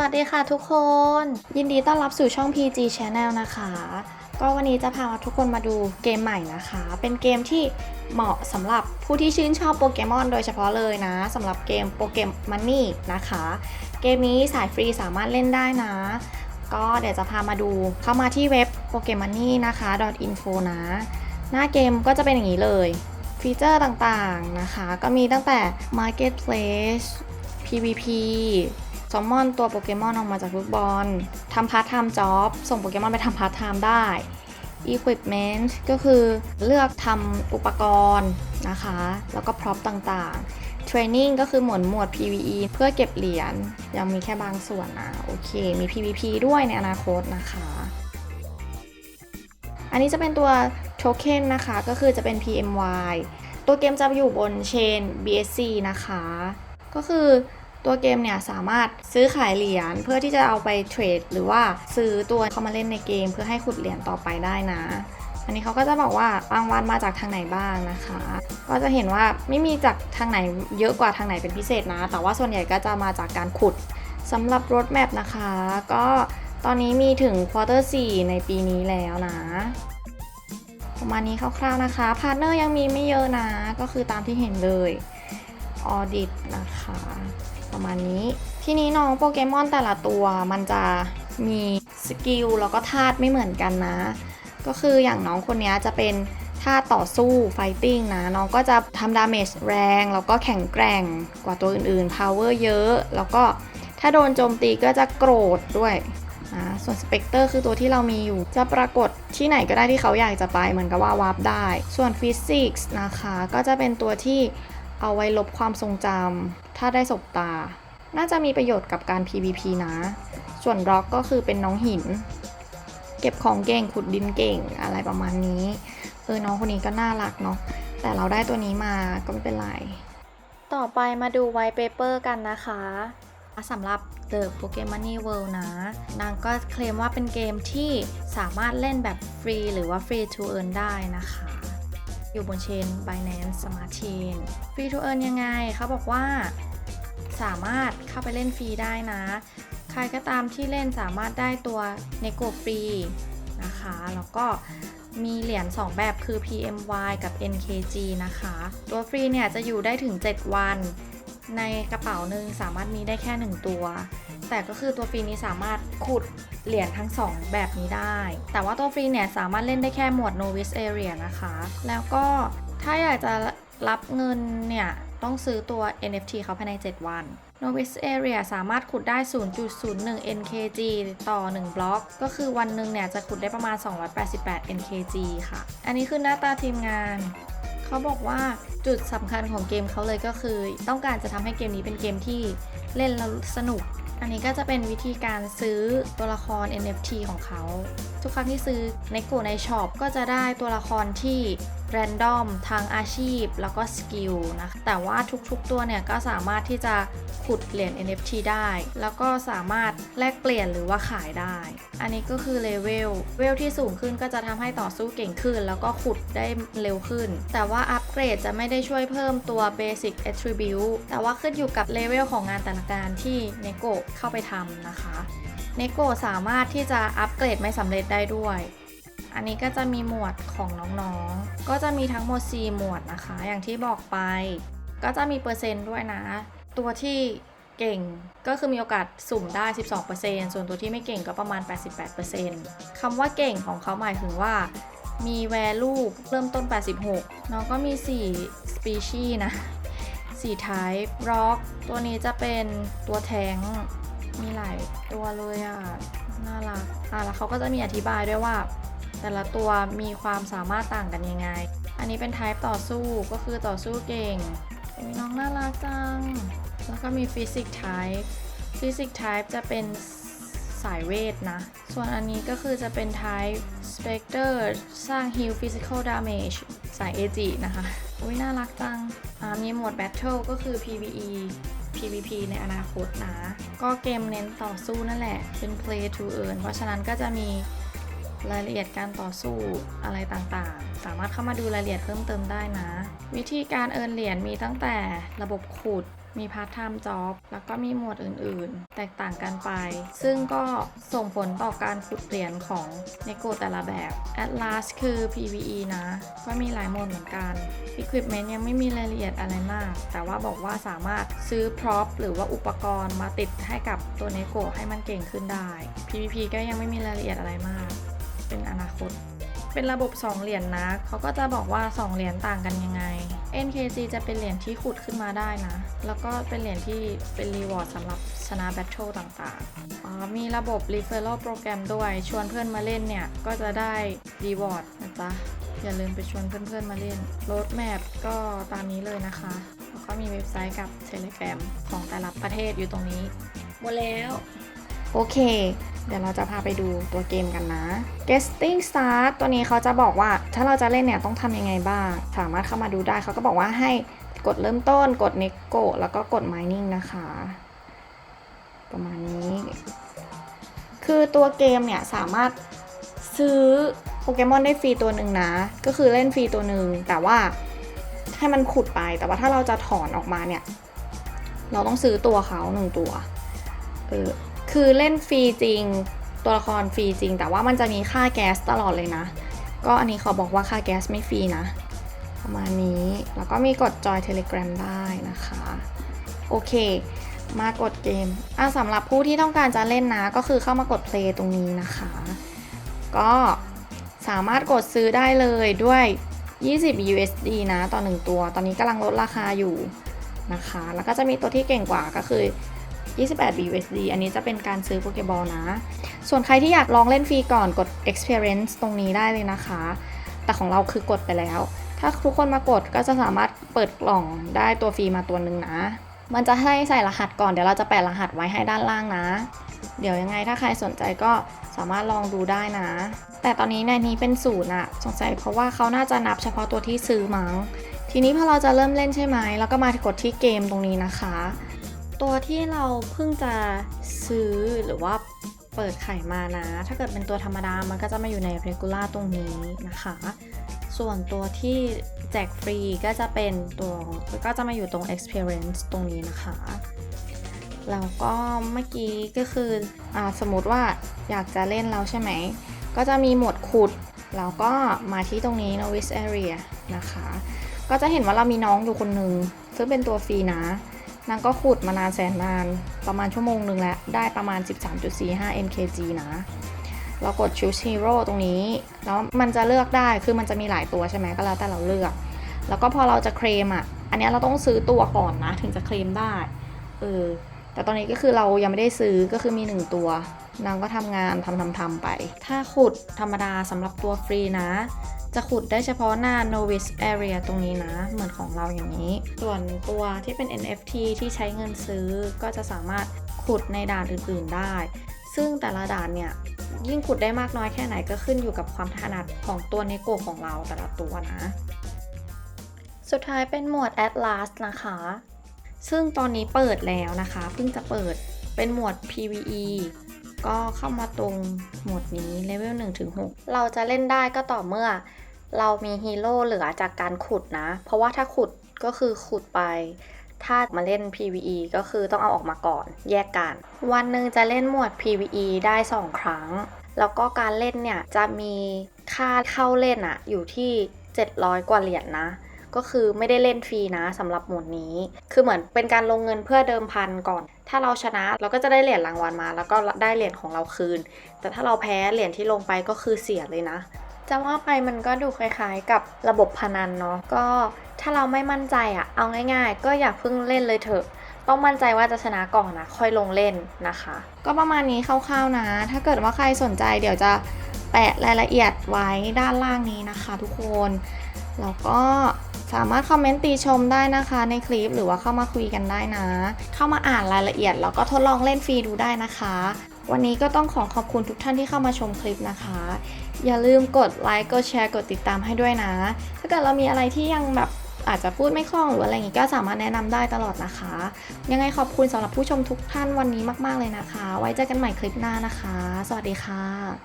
วัสดีค่ะทุกคน ยินดีต้อนรับสู่ช่อง PG Channel นะคะ ก็วันนี้จะพาทุกคนมาดูเกมใหม่นะคะ เป็นเกมที่เหมาะสำหรับผู้ที่ชื่นชอบโปเกมอนโดยเฉพาะเลยนะสำหรับเกมโปเกมมันนี่นะคะ เกมนี้สายฟรีสามารถเล่นได้นะ ก็เดี๋ยวจะพามาดูเข้ามาที่เว็บโปเกม o นนี่นะคะ .info นะ หน้าเกมก็จะเป็นอย่างนี้เลย ฟีเจอร์ต่างๆนะคะ ก็มีตั้งแต่ Marketplace PVP ซอมมอนตัวโปเกมอนออกมาจากลูกบอลทำพาร์ทไทม์จ็อบส่งโปเกมอนไปทำพาร์ทไทม์ได้ Equipment ก็คือเลือกทำอุปกรณ์นะคะ แล้วก็พร็อพต่างๆ Training ก็คือหมวดหมวด PVE เพื่อเก็บเหรียญยังมีแค่บางส่วนนะโอเค มี PVP ด้วยในอนาคตนะคะ อันนี้จะเป็นตัวโทเค็นนะคะ ก็คือจะเป็น PMY ตัวเกมจะอยู่บนเชน BSC นะคะ ก็คือ ตัวเกมเนี่ยสามารถซื้อขายเหรียญเพื่อที่จะเอาไปเทรดหรือว่าซื้อตัวเข้ามาเล่นในเกม เพื่อให้ขุดเหรียญต่อไปได้นะ อันนี้เขาก็จะบอกว่ารางวัลมาจากทางไหนบ้างนะคะ ก็จะเห็นว่าไม่มีจากทางไหนเยอะกว่าทางไหนเป็นพิเศษนะ แต่ว่าส่วนใหญ่ก็จะมาจากการขุดสำหรับรถแมพนะคะ ก็ตอนนี้มีถึงควอเตอร์4ในปีนี้แล้วนะประมาณนี้คร่าวๆนะคะ พาร์ทเนอร์ยังมีไม่เยอะนะ ก็คือตามที่เห็นเลย ออดิตนะคะ ประมาณนี้ ทีนี้น้องโปเกมอนแต่ละตัวมันจะมีสกิลแล้วก็ธาตุไม่เหมือนกันนะ ก็คืออย่างน้องคนนี้จะเป็นธาตุต่อสู้ไฟติ้งนะ น้องก็จะทำดาเมจแรง แล้วก็แข็งแกร่งกว่าตัวอื่นๆ power เยอะ แล้วก็ถ้าโดนโจมตีก็จะโกรธด้วยนะส่วนสเปกเตอร์คือตัวที่เรามีอยู่ จะปรากฏที่ไหนก็ได้ที่เขาอยากจะไปเหมือนกับว่าวาร์ปได้ ส่วนฟิสิกส์นะคะ ก็จะเป็นตัวที่ เอาไว้ลบความทรงจำถ้าได้สบตา น่าจะมีประโยชน์กับการ PVP นะ ส่วนร็อกก็คือเป็นน้องหิน เก็บของเก่งขุดดินเก่งอะไรประมาณนี้เออน้องคนนี้ก็น่ารักเนาะแต่เราได้ตัวนี้มาก็ไม่เป็นไร ต่อไปมาดูไวเปเปอร์กันนะคะสำหรับ The Pokemon World นะ นางก็เคลมว่าเป็นเกมที่สามารถเล่นแบบฟรีหรือว่า Free to Earn ได้นะคะ อยู่บนเชน Binance Smart Chain Free to Earn ยังไงเขาบอกว่าสามารถเข้าไปเล่นฟรีได้นะ ใครก็ตามที่เล่นสามารถได้ตัว n e g o ฟรีนะคะ แล้วก็มีเหรียญ2 แบบคือ PMY กับ NKG นะคะ ตัวฟรีเนี่ยจะอยู่ได้ถึง 7 วัน ในกระเป๋าหนึ่งสามารถมีได้แค่ 1 ตัว แต่ก็คือตัวฟรีนี้สามารถขุดเหรียญทั้ง 2 แบบนี้ได้ แต่ว่าตัวฟรีเนี่ยสามารถเล่นได้แค่หมวด Novice Area นะคะ แล้วก็ถ้าอยากจะรับเงินเนี่ยต้องซื้อตัว NFT เขาภายใน 7 วัน Novice Area สามารถขุดได้ 0.01 NKG ต่อ 1 บล็อก ก็คือวันหนึ่งเนี่ยจะขุดได้ประมาณ 288 NKG ค่ะ อันนี้คือหน้าตาทีมงาน เขาบอกว่าจุดสำคัญของเกมเขาเลยก็คือ ต้องการจะทำให้เกมนี้เป็นเกมที่เล่นแล้วสนุก อันนี้ก็จะเป็นวิธีการซื้อตัวละคร NFT ของเขา ทุกครั้งที่ซื้อในกูในช็อปก็จะได้ตัวละครที่ แรนดอมทางอาชีพแล้วก็สกิลนะแต่ว่าทุกๆตัวเนี่ยก็สามารถที่จะขุดเหรียญ NFT ได้ แล้วก็สามารถแลกเปลี่ยนหรือว่าขายได้ อันนี้ก็คือเลเวลเลเวลที่สูงขึ้นก็จะทำให้ต่อสู้เก่งขึ้น แล้วก็ขุดได้เร็วขึ้น แต่ว่าอัปเกรดจะไม่ได้ช่วยเพิ่มตัว Basic Attribute แต่ว่าขึ้นอยู่กับเลเวลของงานแต่ละการที่เนโกเข้าไปทำนะคะเนโกสามารถที่จะอัปเกรดไม่สำเร็จได้ด้วย อันนี้ก็จะมีหมวดของน้องๆ ก็จะมีทั้งหมด 4 หมวดนะคะ อย่างที่บอกไป ก็จะมีเปอร์เซ็นต์ด้วยนะ ตัวที่เก่งก็คือมีโอกาสสุ่มได้ 12%ส่วนตัวที่ไม่เก่งก็ประมาณ 88%คำว่าเก่งของเขาหมายถึงว่า มี value เริ่มต้น 86 น้องก็มี 4 species นะ 4 type rock ตัวนี้จะเป็นตัวแทงมีหลายตัวเลยอะ น่ารักอะแล้วเขาก็จะมีอธิบายด้วยว่า แต่ละตัวมีความสามารถต่างกันยังไง อันนี้เป็น type ต่อสู้ก็คือต่อสู้เก่งอุ๊ยน้องน่ารักจัง แล้วก็มี physics type physics type จะเป็นสายเวทนะ ส่วนอันนี้ก็คือจะเป็น type specter สร้าง heal physical damage สาย AG นะคะ อุ้ยน่ารักจัง มีโหมด battle ก็คือ PVE PVP ในอนาคตนะ ก็เกมเน้นต่อสู้นั่นแหละ เป็น play to earn เพราะฉะนั้นก็จะมี รายละเอียดการต่อสู้อะไรต่างๆ สามารถเข้ามาดูรายละเอียดเพิ่มเติมได้นะ วิธีการเอินเหรียญมีตั้งแต่ระบบขุดมีพาร์ทไทม์จ็อบแล้วก็มีหมวดอื่นๆ แตกต่างกันไป ซึ่งก็ส่งผลต่อการขุดเหรียญของในโกแต่ละแบบ Atlas คือ PVE นะ ก็มีหลายโหมดเหมือนกัน Equipment ยังไม่มีรายละเอียดอะไรมาก แต่ว่าบอกว่าสามารถซื้อพร็อพหรือว่าอุปกรณ์มาติดให้กับตัวเนโกให้มันเก่งขึ้นได้ PVP ก็ยังไม่มีรายละเอียดอะไรมาก เป็นอนาคต เป็นระบบ 2 เหรียญนนะเขาก็จะบอกว่า 2 เหรียญต่างกันยังไง NKG จะเป็นเหรียญที่ขุดขึ้นมาได้นะ แล้วก็เป็นเหรียญที่เป็นรีวอร์ดสำหรับชนะแบทเทิลต่างๆอ๋อมีระบบ Referral โปรแกรมด้วย ชวนเพื่อนมาเล่นเนี่ย ก็จะได้รีวอร์ดนะจ๊ะ อย่าลืมไปชวนเพื่อนๆมาเล่นโรดแมปก็ตามนี้เลยนะคะ แล้วก็มีเว็บไซต์กับ Telegram ของแต่ละประเทศอยู่ตรงนี้ หมดแล้ว โอเค เดี๋ยวเราจะพาไปดูตัวเกมกันนะ Getting Start ตัวนี้เขาจะบอกว่าถ้าเราจะเล่นเนี่ยต้องทำยังไงบ้าง สามารถเข้ามาดูได้เขาก็บอกว่าให้กดเริ่มต้น กด n e g o แล้วก็กด Mining นะคะ ประมาณนี้ คือตัวเกมเนี่ยสามารถซื้อโปเกมอนได้ฟรีตัวหนึ่งนะ ก็คือเล่นฟรีตัวหนึ่งแต่ว่าให้มันขุดไป แต่ว่าถ้าเราจะถอนออกมาเนี่ย เราต้องซื้อตัวเขาหนึ่งตัว เออ คือเล่นฟรีจริง ตัวละครฟรีจริง แต่ว่ามันจะมีค่าแก๊สตลอดเลยนะ ก็อันนี้เขาบอกว่าค่าแก๊สไม่ฟรีนะ ประมาณนี้ แล้วก็มีกดจอย Telegram ได้นะคะ โอเค มากดเกมอะสำหรับผู้ที่ต้องการจะเล่นนะ ก็คือเข้ามากด play ตรงนี้นะคะ ก็สามารถกดซื้อได้เลยด้วย 20 USD นะ ต่อ 1 ตัว ตอนนี้กำลังลดราคาอยู่นะคะ แล้วก็จะมีตัวที่เก่งกว่าก็คือ 28 BUSD อันนี้จะเป็นการซื้อโปเกบอลนะ ส่วนใครที่อยากลองเล่นฟรีก่อนกด experience ตรงนี้ได้เลยนะคะ แต่ของเราคือกดไปแล้ว ถ้าทุกคนมากดก็จะสามารถเปิดกล่องได้ตัวฟรีมาตัวหนึ่งนะ มันจะให้ใส่รหัสก่อนเดี๋ยวเราจะแปะรหัสไว้ให้ด้านล่างนะ เดี๋ยวยังไงถ้าใครสนใจก็สามารถลองดูได้นะ แต่ตอนนี้ในนี้เป็นศูนย์อะสงสัยเพราะว่าเขาน่าจะนับเฉพาะตัวที่ซื้อมั้งทีนี้พอเราจะเริ่มเล่นใช่ไหม แล้วก็มากดที่เกมตรงนี้นะคะ ตัวที่เราเพิ่งจะซื้อหรือว่าเปิดไข่มานะ ถ้าเกิดเป็นตัวธรรมดา มันก็จะมาอยู่ใน regular ตรงนี้นะคะ ส่วนตัวที่แจกฟรีก็จะเป็นตัวก็จะมาอยู่ตรง experience ตรงนี้นะคะ แล้วก็เมื่อกี้ก็คืออสมมติว่าอยากจะเล่นแล้วใช่ไหม ก็จะมีหมวดขุด แล้วก็มาที่ตรงนี้ novice area นะคะ ก็จะเห็นว่าเรามีน้องอยู่คนหนึ่งซึ่งเป็นตัวฟรีนะ นางก็ขุดมานานแสนนานประมาณชั่วโมงหนึ่งแล้ว ได้ประมาณ 13.45 mkg นะ เรากด choose hero ตรงนี้ แล้วมันจะเลือกได้คือมันจะมีหลายตัวใช่ไหมก็แล้วแต่เราเลือก แล้วก็พอเราจะเคลมอะ อันนี้เราต้องซื้อตัวก่อนนะ ถึงจะเคลมได้เออแต่ตอนนี้ก็คือเรายังไม่ได้ซื้อก็คือมีหนึ่งตัวนางก็ทำงานทำทำทำไป ถ้าขุดธรรมดาสำหรับตัวฟรีนะ จะขุดได้เฉพาะหน้า novice area ตรงนี้นะ เหมือนของเราอย่างนี้ ส่วนตัวที่เป็น NFT ที่ใช้เงินซื้อก็จะสามารถขุดในด่านอื่นๆได้ ซึ่งแต่ละด่านเนี่ยยิ่งขุดได้มากน้อยแค่ไหนก็ขึ้นอยู่กับความถนัดของตัวเนโกของเราแต่ละตัวนะ สุดท้ายเป็นหมวด Atlas นะคะ ซึ่งตอนนี้เปิดแล้วนะคะ เพิ่งจะเปิดเป็นหมวด PVE ก็เข้ามาตรงหมวดนี้เลเวล1ถึง6เราจะเล่นได้ก็ต่อเมื่อ เรามีฮีโร่เหลือจากการขุดนะ เพราะว่าถ้าขุดก็คือขุดไป ถ้ามาเล่น PVE ก็คือต้องเอาออกมาก่อน แยกกัน วันหนึ่งจะเล่นหมวด PVE ได้ 2 ครั้ง แล้วก็การเล่นเนี่ยจะมีค่าเข้าเล่นอะอยู่ที่ 700 กว่าเหรียญนะก็คือไม่ได้เล่นฟรีนะสำหรับหมวดนี้ คือเหมือนเป็นการลงเงินเพื่อเดิมพันก่อน ถ้าเราชนะเราก็จะได้เหรียญรางวัลมา แล้วก็ได้เหรียญของเราคืน แต่ถ้าเราแพ้เหรียญที่ลงไปก็คือเสียเลยนะ จะว่าไปมันก็ดูคล้ายๆ กับระบบพนันเนาะก็ถ้าเราไม่มั่นใจอะเอาง่าย ๆ ก็อย่าเพิ่งเล่นเลยเถอะ ต้องมั่นใจว่าจะชนะก่อนนะค่อยลงเล่นนะคะ ก็ประมาณนี้คร่าวๆนะ ถ้าเกิดว่าใครสนใจเดี๋ยวจะแปะรายละเอียดไว้ด้านล่างนี้นะคะทุกคนแล้วก็สามารถคอมเมนต์ตีชมได้นะคะในคลิปหรือว่าเข้ามาคุยกันได้นะ เข้ามาอ่านรายละเอียดแล้วก็ทดลองเล่นฟรีดูได้นะคะ วันนี้ก็ต้องขอขอบคุณทุกท่านที่เข้ามาชมคลิปนะคะ อย่าลืมกดไลค์ กดแชร์ กดติดตามให้ด้วยนะ ถ้าเกิดเรามีอะไรที่ยังแบบอาจจะพูดไม่คล่องหรืออะไรอย่างงี้ก็สามารถแนะนำได้ตลอดนะคะ ยังไงขอบคุณสำหรับผู้ชมทุกท่านวันนี้มาก ๆ เลยนะคะ ไว้เจอกันใหม่คลิปหน้านะคะ สวัสดีค่ะ